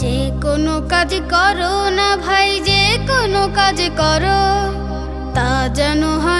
যে কোনো কাজ করো না ভাই যে কোনো কাজ করো তা যেন হয়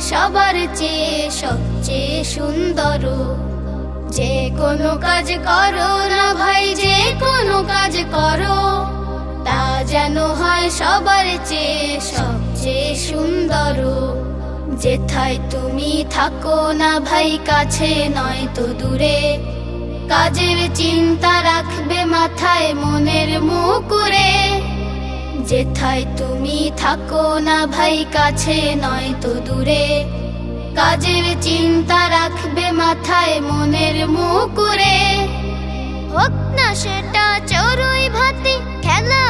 সবার চেয়ে সবচেয়ে সুন্দর। যে কোনো কাজ করো না ভাই, যে কোনো কাজ করো, তা যেন হয় সবার চেয়ে সবচেয়ে সুন্দর। যেথায় তুমি থাকো না ভাই, কাছে নয় তো দূরে। কাজের চিন্তা রাখবে মাথায় মনের মুকুরে। যেথায় তুমি থাকো না ভাই, কাছে নয় তো দূরে। কাজের চিন্তা রাখবে মাথায় মনের মুকুরে। হোক না সেটা চড়ুই ভাতি, খেলা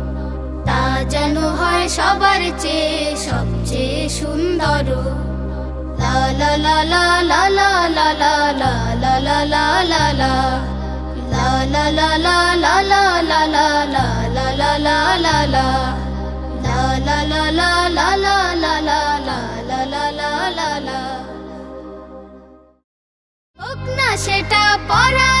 তা হয় সবার চেয়ে সবচেয়ে সুন্দর সেটা পড়ালেখা